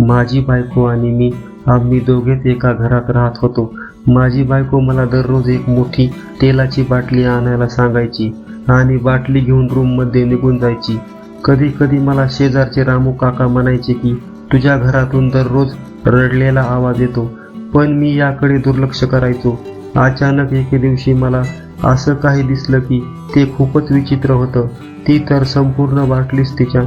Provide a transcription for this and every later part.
माझी बायको आणि मी आम्ही दोघेच एका घरात राहत होतो. माझी बायको मला दररोज एक मोठी तेलाची बाटली आणायला सांगायची आणि बाटली घेऊन रूममध्ये निघून जायची. कधी कधी मला शेजारचे रामू काका म्हणायचे की तुझ्या घरातून दररोज रडलेला आवाज येतो पण मी याकडे दुर्लक्ष करायचो. अचानक एके दिवशी मला असं काही दिसलं की ते खूपच विचित्र होतं. ती तर संपूर्ण बाटलीच तिच्या.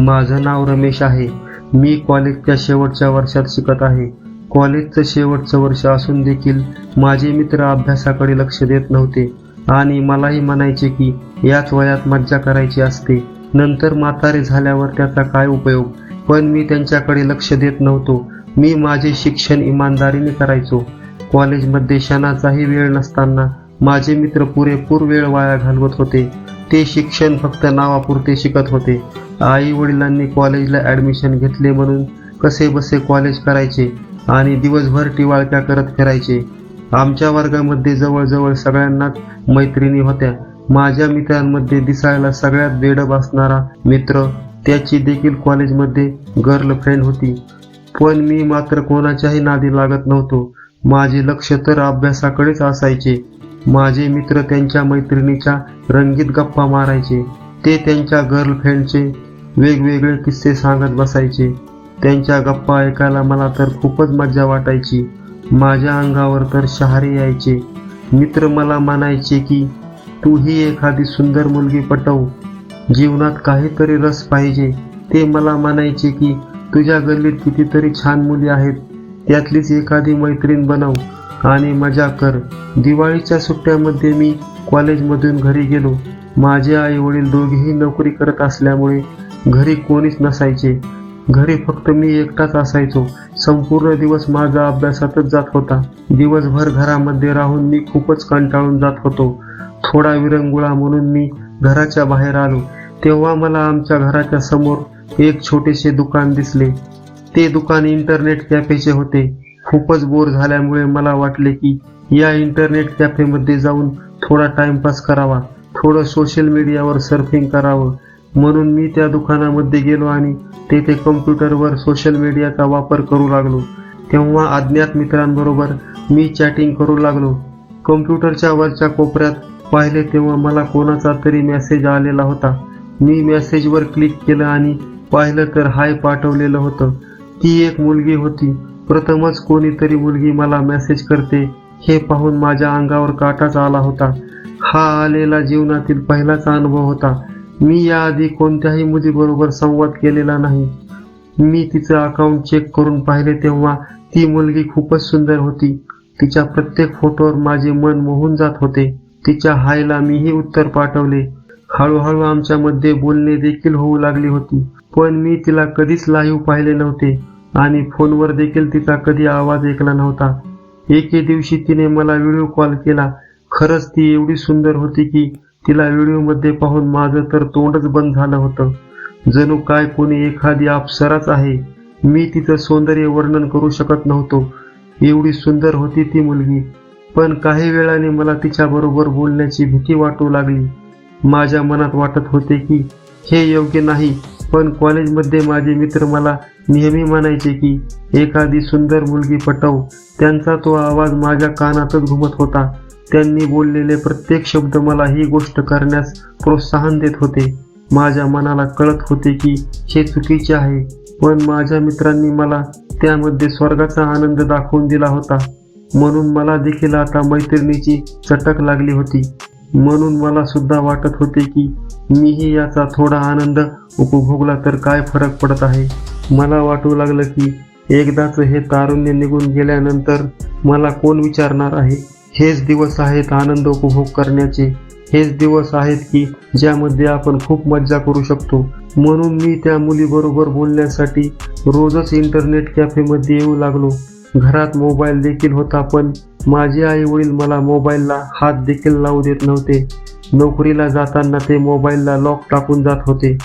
माझं नाव रमेश आहे. मी कॉलेजच्या शेवटच्या वर्षात शिकत आहे. कॉलेजचं शेवटचं वर्ष असून देखील माझे मित्र अभ्यासाकडे लक्ष देत नव्हते आणि मलाही म्हणायचे की याच वयात मज्जा करायची असते. नंतर म्हातारे झाल्यावर त्याचा काय उपयोग? पण मी त्यांच्याकडे लक्ष देत नव्हतो. मी माझे शिक्षण इमानदारीने करायचो. कॉलेजमध्ये क्षणाचाही वेळ नसताना माझे मित्र पुरेपूर वेळ वाया घालवत होते. ते शिक्षण फक्त नावापुरते शिकत होते. आई वडिलांनी कॉलेजला ॲडमिशन घेतले म्हणून कसे बसे कॉलेज करायचे आणि दिवसभर टिवाळक्या करत फिरायचे. आमच्या वर्गामध्ये जवळजवळ सगळ्यांनाच मैत्रिणी होत्या. माझ्या मित्रांमध्ये दिसायला सगळ्यात बेडब असणारा मित्र त्याची देखील कॉलेजमध्ये गर्लफ्रेंड होती. पण मी मात्र कोणाच्याही नादी लागत नव्हतो. माझे लक्ष तर अभ्यासाकडेच असायचे. माझे मित्र त्यांच्या मैत्रिणीच्या रंगीत गप्पा मारायचे. ते त्यांच्या गर्लफ्रेंडचे वेगवेगळे किस्से सांगत बसायचे. त्यांच्या गप्पा ऐकायला मला तर खूपच मज्जा वाटायची. माझ्या अंगावर तर शहारे यायचे. मित्र मला म्हणायचे की तू ही एखादी सुंदर मुलगी पटव. जीवनात काहीतरी रस पाहिजे. ते मला म्हणायचे की तुझ्या गल्लीत कितीतरी छान मुली आहेत. त्यातलीच एखादी मैत्रीण बनव आणि मजा कर. दिवाळीच्या सुट्ट्यामध्ये मी कॉलेजमधून घरी गेलो. माझे आई वडील दोघेही नोकरी करत असल्यामुळे घरी कोणीच नसायचे. घरी फक्त मी एकटाच असायचो. संपूर्ण दिवस माझा अभ्यासातच जात होता. दिवसभर घरामध्ये राहून मी खूपच कंटाळून जात होतो. थोडा विरंगुळा म्हणून मी घराच्या बाहेर आलो. तेव्हा मला आमच्या घराच्या समोर एक छोटेसे दुकान दिसले. ते दुकान इंटरनेट कॅफेचे होते. खूपच बोर झाल्यामुळे मला वाटले की या इंटरनेट कॅफेमध्ये जाऊन थोडा टाइमपास करावा. थोडं सोशल मीडियावर सर्फिंग करावं. म्हणून मी त्या दुकानामध्ये गेलो आणि तेथे कम्प्युटरवर सोशल मीडियाचा वापर करू लागलो. तेव्हा अज्ञात मित्रांबरोबर मी चॅटिंग करू लागलो. कम्प्युटरच्या वरच्या कोपऱ्यात पाहिले तेव्हा मला कोणाचा तरी मेसेज आलेला होता. मी मेसेजवर क्लिक केलं आणि पाहिलं तर हाय पाठवलेलं होतं. ती एक मुलगी होती. प्रथमच कोणीतरी मुलगी मला मेसेज करते. हे पाहून माझ्या अंगावर काटाच आला होता. हा आलेला जीवनातील पहिलाच अनुभव होता. मी याआधी कोणत्याही मुलीबरोबर संवाद केलेला नाही. मी तिचं अकाउंट चेक करून पाहिले तेव्हा ती मुलगी खूपच सुंदर होती. तिच्या प्रत्येक फोटोवर माझे मन मोहून जात होते. तिच्या हायला मीही उत्तर पाठवले. हळूहळू आमच्यामध्ये बोलणे देखील होऊ लागली होती. पण मी तिला कधीच लाईव्ह पाहिले नव्हते आणि फोनवर देखील तिचा कधी आवाज ऐकला नव्हता. एके दिवशी तिने मला व्हिडिओ कॉल केला. खरंच ती एवढी सुंदर होती की तिला व्हिडिओमध्ये पाहून माझं तर तोंडच बंद झालं होतं. जणू काय कोणी एखादी अप्सराच आहे. मी तिचं सौंदर्य वर्णन करू शकत नव्हतो. एवढी सुंदर होती ती मुलगी. पण काही वेळाने मला तिच्याबरोबर बोलण्याची भीती वाटू लागली. माझ्या मनात वाटत होते की हे योग्य नाही. पण कॉलेजमध्ये माझे मित्र मला नेहमी म्हणायचे की एखादी सुंदर मुलगी पटव. त्यांचा तो आवाज माझ्या कानातच घुमत होता. त्यांनी बोललेले प्रत्येक शब्द मला ही गोष्ट करण्यास प्रोत्साहन देत होते. माझ्या मनाला कळत होते की हे चुकीचे आहे. पण माझ्या मित्रांनी मला त्यामध्ये स्वर्गाचा आनंद दाखवून दिला होता. म्हणून मला देखील आता मैत्रिणीची चटक लागली होती. म्हणून मला सुद्धा वाटत होते की मीही याचा थोडा आनंद उपभोगला तर काय फरक पडत आहे? मला वाटू लागलं की एकदाच हे तारुण्य निघून गेल्यानंतर मला कोण विचारणार आहे? हेच दिवस आहेत आनंद उपभोग करण्याचे. हेच दिवस आहेत की ज्यामध्ये आपण खूप मज्जा करू शकतो. म्हणून मी त्या मुलीबरोबर बोलण्यासाठी रोजच इंटरनेट कॅफेमध्ये येऊ लागलो. घरात मोबाईल देखील होता पण माझे आई वडील मला मोबाईलला हात देखील लावू देत नव्हते. नोकरीला जाताना ते मोबाईलला लॉक टाकून जात होते.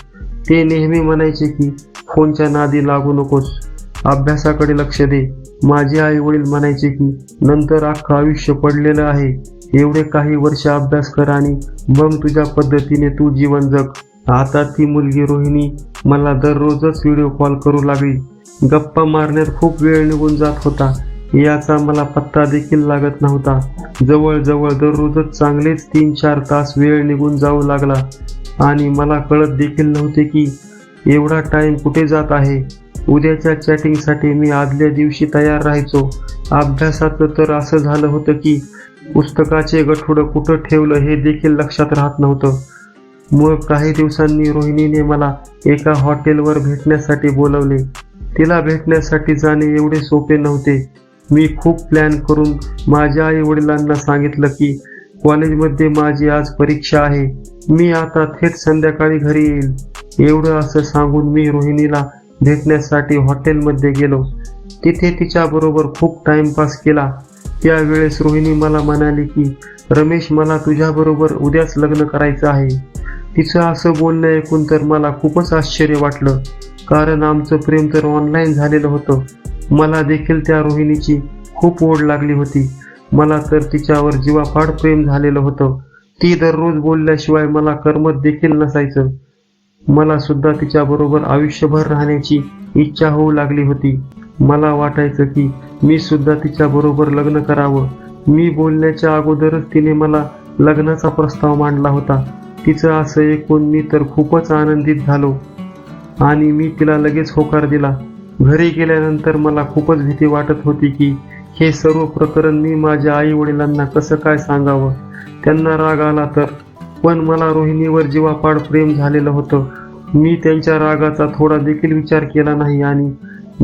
ते नेहमी म्हणायचे की फोनच्या नादी लागू नकोस. अभ्यासाकडे लक्ष दे. माझे आई वडील म्हणायचे की नंतर अख्खं आयुष्य पडलेलं आहे. एवढे काही वर्ष अभ्यास कर आणि मग तुझ्या पद्धतीने तू जीवन जग. आता ती मुलगी रोहिणी मला दररोजच व्हिडिओ कॉल करू लागली. गप्पा मारण्यात खूप वेळ निघून जात होता. याचा मला पत्ता देखील लागत नव्हता. जवळजवळ दररोजच चांगलेच तीन चार तास वेळ निघून जाऊ लागला. आणि मला कळत देखील नव्हते की एवढा टाइम कुठे जात आहे. उद्याच्या चॅटिंगसाठी मी आदल्या दिवशी तयार राहायचो. अभ्यासाचं तर असं झालं होतं की पुस्तकाचे गठुडं कुठं ठेवलं हे देखील लक्षात राहत नव्हतं. मग काही दिवसांनी रोहिणीने मला एका हॉटेलवर भेटण्यासाठी बोलवले. तिला भेटण्यासाठी जाणे एवढे सोपे नव्हते. मी खूप प्लॅन करून माझ्या आई वडिलांना सांगितलं की कॉलेजमध्ये माझी आज परीक्षा आहे. मी आता थेट संध्याकाळी घरी येईल. एवढं असं सांगून मी रोहिणीला भेटण्यासाठी हॉटेलमध्ये गेलो. तिथे तिच्याबरोबर खूप टाइमपास केला. त्यावेळेस रोहिणी मला म्हणाली की रमेश मला तुझ्याबरोबर उद्याच लग्न करायचं आहे. तिचं असं बोलणं ऐकून तर मला खूपच आश्चर्य वाटलं. कारण आमचं प्रेम तर ऑनलाईन झालेलं होतं. मला देखील त्या रोहिणीची खूप ओढ लागली होती. मला तर तिच्यावर जीवापाड प्रेम झालेलं होतं. ती दररोज बोलल्याशिवाय मला करमत देखील नसायचं. मला सुद्धा तिच्याबरोबर आयुष्यभर राहण्याची इच्छा होऊ लागली होती. मला वाटायचं की मी सुद्धा तिच्याबरोबर लग्न करावं. मी बोलण्याच्या अगोदरच तिने मला लग्नाचा प्रस्ताव मांडला होता. तिचं असं ऐकून मी तर खूपच आनंदित झालो. आणि मी तिला लगेच होकार दिला. घरी गेल्यानंतर मला खूपच भीती वाटत होती की हे सर्व प्रकरण मी माझ्या आई वडिलांना कसं काय सांगावं? त्यांना राग आला तर. पण मला रोहिणीवर जीवापाड प्रेम झालेलं होतं. मी त्यांच्या रागाचा थोडा देखील विचार केला नाही आणि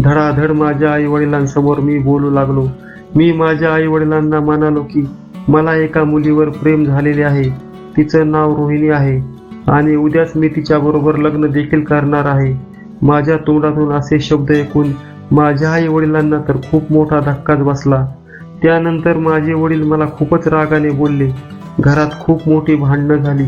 धडाधड माझ्या आई वडिलांसमोर मी बोलू लागलो. मी माझ्या आई वडिलांना म्हणालो की मला एका मुलीवर प्रेम झालेले आहे. तिचं नाव रोहिणी आहे. आणि उद्याच मी तिच्याबरोबर लग्न देखील करणार आहे. माझ्या तोंडातून असे शब्द ऐकून माझ्या आई वडिलांना तर खूप मोठा धक्काच बसला. त्यानंतर माझे वडील मला खूपच रागाने बोलले. घरात खूप मोठी भांडणं झाली.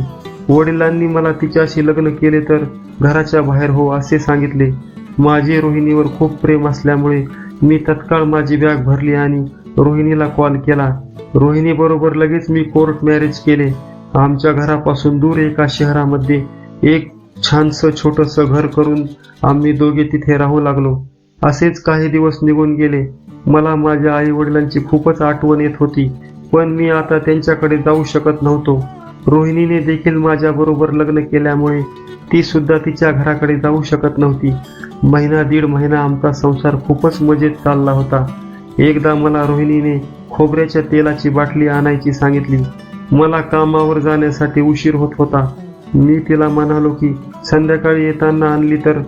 वडिलांनी मला तिच्याशी लग्न केले तर घराच्या बाहेर हो असे सांगितले. माझे रोहिणीवर खूप प्रेम असल्यामुळे मी तत्काळ माझी बॅग भरली आणि रोहिणीला कॉल केला. रोहिणीबरोबर लगेच मी कोर्ट मॅरेज केले. आमच्या घरापासून दूर एका शहरामध्ये एक छानसं छोटंसं घर करून आम्ही दोघे तिथे राहू लागलो. असेच काही दिवस निघून गेले. मला माझ्या आई वडिलांची खूपच आठवण येत होती पण मी आता त्यांच्याकडे जाऊ शकत नव्हतो. रोहिणीने देखील माझ्याबरोबर लग्न केल्यामुळे ती सुद्धा तिच्या घराकडे जाऊ शकत नव्हती. महिना दीड महिना आमचा संसार खूपच मजेत चालला होता. एकदा मला रोहिणीने खोबऱ्याच्या तेलाची बाटली आणायची सांगितली. मला कामावर जाण्यासाठी उशीर होत होता. मी तिला म्हणालो की संध्याकाळी येताना आणली तर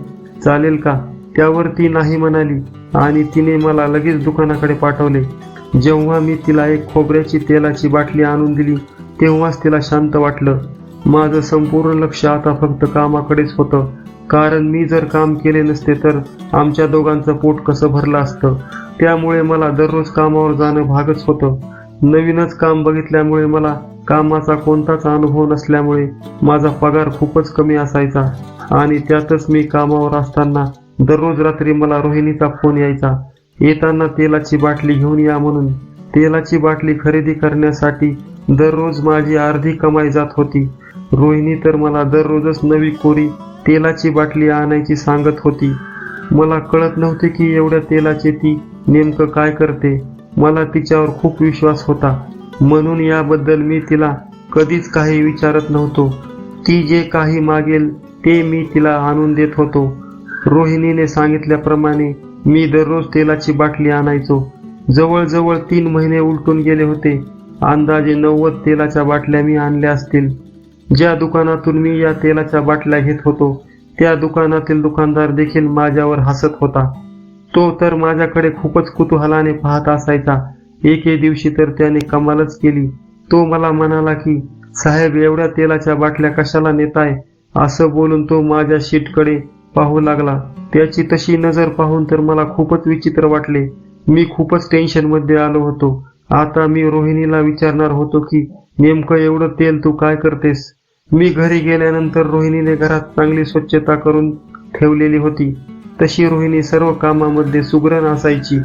चालेल का? त्यावर ती नाही म्हणाली आणि तिने मला लगेच दुकानाकडे पाठवले. जेव्हा मी तिला एक खोबऱ्याची तेलाची बाटली आणून दिली तेव्हाच तिला शांत वाटलं. माझं संपूर्ण लक्ष आता फक्त कामाकडेच होतं. कारण मी जर काम केले नसते तर आमच्या दोघांचं पोट कसं भरलं असतं. त्यामुळे मला दररोज कामावर जाणं भागच होतं. नवीनच काम बघितल्यामुळे मला कामाचा कोणताच अनुभव नसल्यामुळे माझा पगार खूपच कमी असायचा. आणि त्यातच मी कामावर असताना दररोज रात्री मला रोहिणीचा फोन यायचा. येताना तेलाची बाटली घेऊन या म्हणून. तेलाची बाटली खरेदी करण्यासाठी दररोज माझी अर्धी कमाई जात होती. रोहिणी तर मला दररोजच नवी कोरी तेलाची बाटली आणायची सांगत होती. मला कळत नव्हते की एवढ्या तेलाचे ती नेमकं काय करते. मला तिच्यावर खूप विश्वास होता. म्हणून याबद्दल मी तिला कधीच काही विचारत नव्हतो. ती जे काही मागेल ते मी तिला आणून देत होतो. रोहिणीने सांगितल्याप्रमाणे मी दररोज तेलाची बाटली आणायचो. जवळजवळ तीन महिने उलटून गेले होते. अंदाजे नव्वद तेलाच्या बाटल्या मी आणल्या असतील. ज्या दुकानातून मी या तेलाच्या बाटल्या घेत होतो त्या दुकानातील दुकानदार देखील माझ्यावर हसत होता. तो तर माझ्याकडे खूपच कुतूहलाने पाहत असायचा. एके दिवशी तर त्याने कमालच केली. तो मला म्हणाला की साहेब एवढ्या तेलाच्या बाटल्या कशाला नेताय? असं बोलून तो माझ्या शीटकडे पाहू लागला. त्याची तशी नजर पाहून तर मला खूपच विचित्र वाटले. मी खूपच टेन्शनमध्ये आलो होतो. आता मी रोहिणीला विचारणार होतो की नेमकं एवढं तेल तू काय करतेस? मी घरी गेल्यानंतर रोहिणीने घरात चांगली स्वच्छता करून ठेवलेली होती. तशी रोहिणी सर्व कामामध्ये सुग्रण असायची.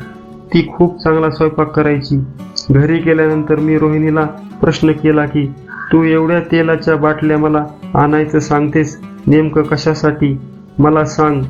ती खूप चांगला स्वयंपाक करायची. घरी गेल्यानंतर मी रोहिणीला प्रश्न केला की तू एवढ्या तेलाच्या बाटल्या मला आणायचं सांगतेस? नेमकं कशासाठी? मला सांग.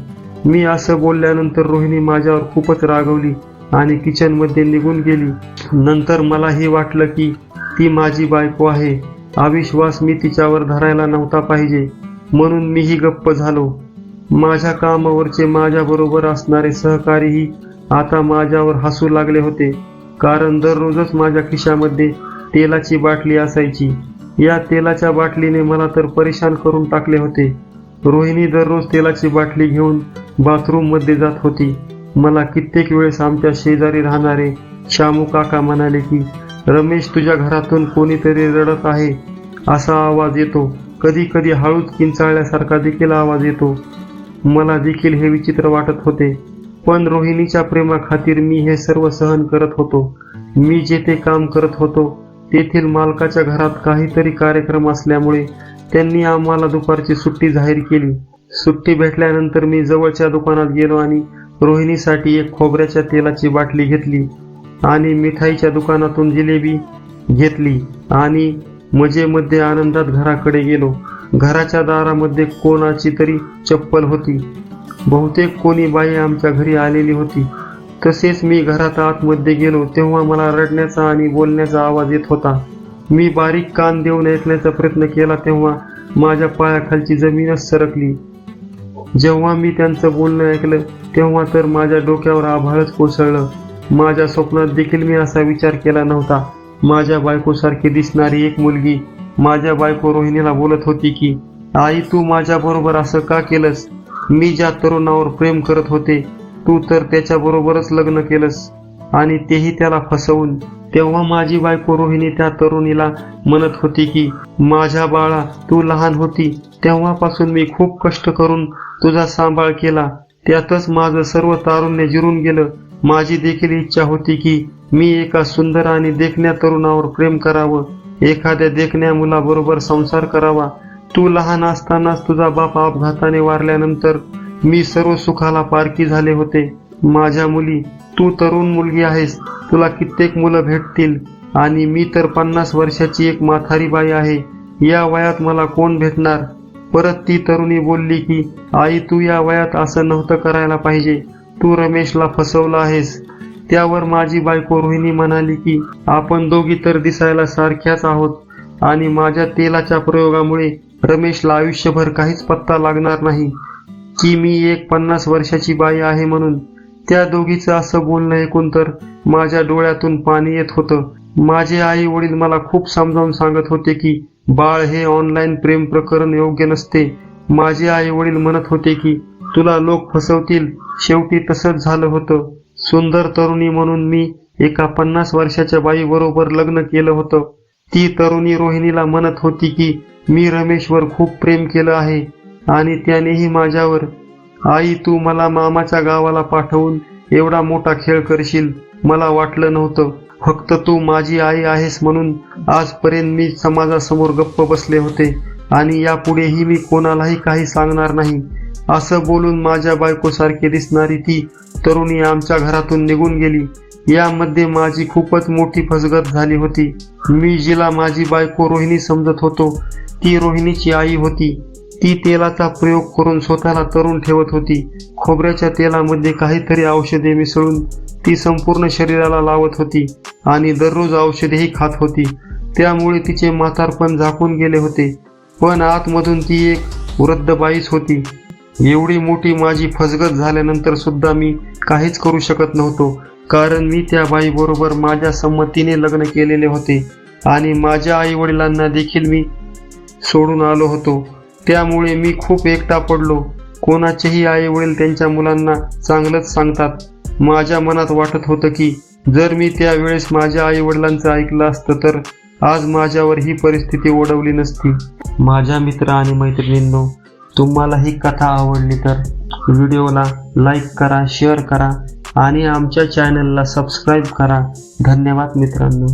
मी असं बोलल्यानंतर रोहिणी माझ्यावर खूपच रागवली आणि किचनमध्ये निघून गेली. नंतर मलाही वाटलं की ती माझी बायको आहे. अविश्वास मी तिच्यावर धरायला नव्हता पाहिजे. म्हणून मीही गप्प झालो. माझ्या कामावरचे माझ्याबरोबर असणारे सहकारीही आता माझ्यावर हसू लागले होते. कारण दररोजच माझ्या खिशामध्ये तेलाची बाटली असायची. या तेलाच्या बाटलीने मला तर परेशान करून टाकले होते. रोहिणी दररोज तेलाची बाटली घेऊन बाथरूममध्ये जात होती. मला कित्येक वेळेस आमच्या शेजारी राहणारे श्यामू काका म्हणाले की रमेश तुझ्या घरातून कोणीतरी रडत आहे. असा आवाज येतो. कधी कधी हळूच किंचाळल्यासारखा देखील आवाज येतो. मला देखील हे विचित्र वाटत होते. पण रोहिणीच्या प्रेमाखातीर मी हे सर्व सहन करत होतो. मी जेथे काम करत होतो तेथील मालकाच्या घरात काहीतरी कार्यक्रम असल्यामुळे त्यांनी आम्हाला दुपारची सुट्टी जाहीर केली. सुट्टी भेटल्यानंतर मी जवळच्या दुकानात गेलो आणि रोहिणीसाठी एक खोबऱ्याच्या तेलाची बाटली घेतली आणि मिठाईच्या दुकानातून जिलेबी घेतली आणि मजेमध्ये आनंदात घराकडे गेलो. घराच्या दारामध्ये कोणाची तरी चप्पल होती. बहुतेक कोणी बाई आमच्या घरी आलेली होती. तसेच मी घरात आतमध्ये गेलो तेव्हा मला रडण्याचा आणि बोलण्याचा आवाज येत होता. मी बारीक कान देऊन ऐकण्याचा प्रयत्न केला तेव्हा माझ्या पायाखालची जमीनच सरकली. जेव्हा मी त्यांचं बोलणं ऐकलं तेव्हा तर माझ्या डोक्यावर आभाळच कोसळलं. माझ्या स्वप्नात देखील मी असा विचार केला नव्हता. माझ्या बायकोसारखी दिसणारी एक मुलगी माझ्या बायको रोहिणीला बोलत होती की आई तू माझ्याबरोबर असं का केलंस? मी ज्या तरुणावर प्रेम करत होते तू तर त्याच्याबरोबरच लग्न केलंस. आणि तेही त्याला फसवून तेव्हा माझी बायको रोहिणी त्या तरुणीला म्हणत होती की माझ्या बाळा तू लहान होती. तेव्हापासून मी खूप कष्ट करून तुझा सांभाळ केला. त्यातच माझं सर्व तारुण्य जिरून गेलं. माझी देखील इच्छा होती की मी एका सुंदर आणि देखण्या तरुणावर प्रेम करावं. एखाद्या देखण्या मुलाबरोबर संसार करावा. तू लहान असतानाच तुझा बाप अपघाताने वारल्यानंतर मी सर्व सुखाला पारखी झाले होते. माझ्या मुली तू तरुण मुलगी आहेस. तुला कित्येक मुलं भेटतील आणि मी तर पन्नास वर्षाची एक माथारी बाई आहे. या वयात मला कोण भेटणार? परत ती तरुणी बोलली की आई तू या वयात असं नव्हतं करायला पाहिजे. तू रमेशला फसवलं आहेस. त्यावर माझी बायको रोहिणी म्हणाली की आपण दोघी तर दिसायला सारख्याच आहोत आणि माझ्या तेलाच्या प्रयोगामुळे रमेशला आयुष्यभर काहीच पत्ता लागणार नाही. की मी एक पन्नास वर्षाची बाई आहे म्हणून त्या दोघीचं असं बोलणं ऐकून तर माझ्या डोळ्यातून पाणी येत होतं. माझे आई वडील मला खूप समजावून सांगत होते की बाळ हे ऑनलाईन प्रेम प्रकरण योग्य नसते. माझे आई वडील म्हणत होते की तुला लोक फसवतील. शेवटी तसंच झालं होतं. सुंदर तरुणी म्हणून मी एका पन्नास वर्षाच्या बाई बरोबर लग्न केलं होतं. ती तरुणी रोहिणीला म्हणत होती की मी रमेशवर खूप प्रेम केलं आहे आणि त्यानेही माझ्यावर. आई तू मला मामाच्या गावाला पाठवून एवढा मोठा खेळ करशील. मला वाटलं नव्हतं. फक्त तू माझी आई आहेस म्हणून आजपर्यंत मी समाजासमोर गप्प बसले होते आणि यापुढेही मी कोणालाही काही सांगणार नाही. असं बोलून माझ्या बायकोसारखी दिसणारी ती तरुणी आमच्या घरातून निघून गेली. यामध्ये माझी खूपच मोठी फसगत झाली होती. मी जिला माझी बायको रोहिणी समजत होतो. ती रोहिणीची आई होती. ती तेलाचा प्रयोग करून स्वतःला तरुण ठेवत होती. खोबऱ्याच्या तेलामध्ये काहीतरी औषधे मिसळून ती संपूर्ण शरीराला लावत होती आणि दररोज औषधेही खात होती. त्यामुळे तिचे म्हातारपण झाकून गेले होते. पण आतमधून ती एक वृद्ध बाईच होती. एवढी मोठी माझी फसगत झाल्यानंतर सुद्धा मी काहीच करू शकत नव्हतो कारण मी त्या बाईबरोबर माझ्या संमतीने लग्न केलेले होते आणि माझ्या आई वडिलांना देखील मी सोडून आलो होतो. त्यामुळे मी खूप एकटा पडलो. कोणाचेही आई वडील त्यांच्या मुलांना चांगलंच सांगतात. माझ्या मनात वाटत होतं की जर मी त्यावेळेस माझ्या आई वडिलांचं ऐकलं असतं तर आज माझ्यावर ही परिस्थिती ओढवली नसती. माझ्या मित्र आणि मैत्रिणींनो तुम्हाला ही कथा आवडली तर व्हिडिओला लाईक करा शेअर करा आणि आमच्या चॅनलला सबस्क्राईब करा. धन्यवाद मित्रांनो.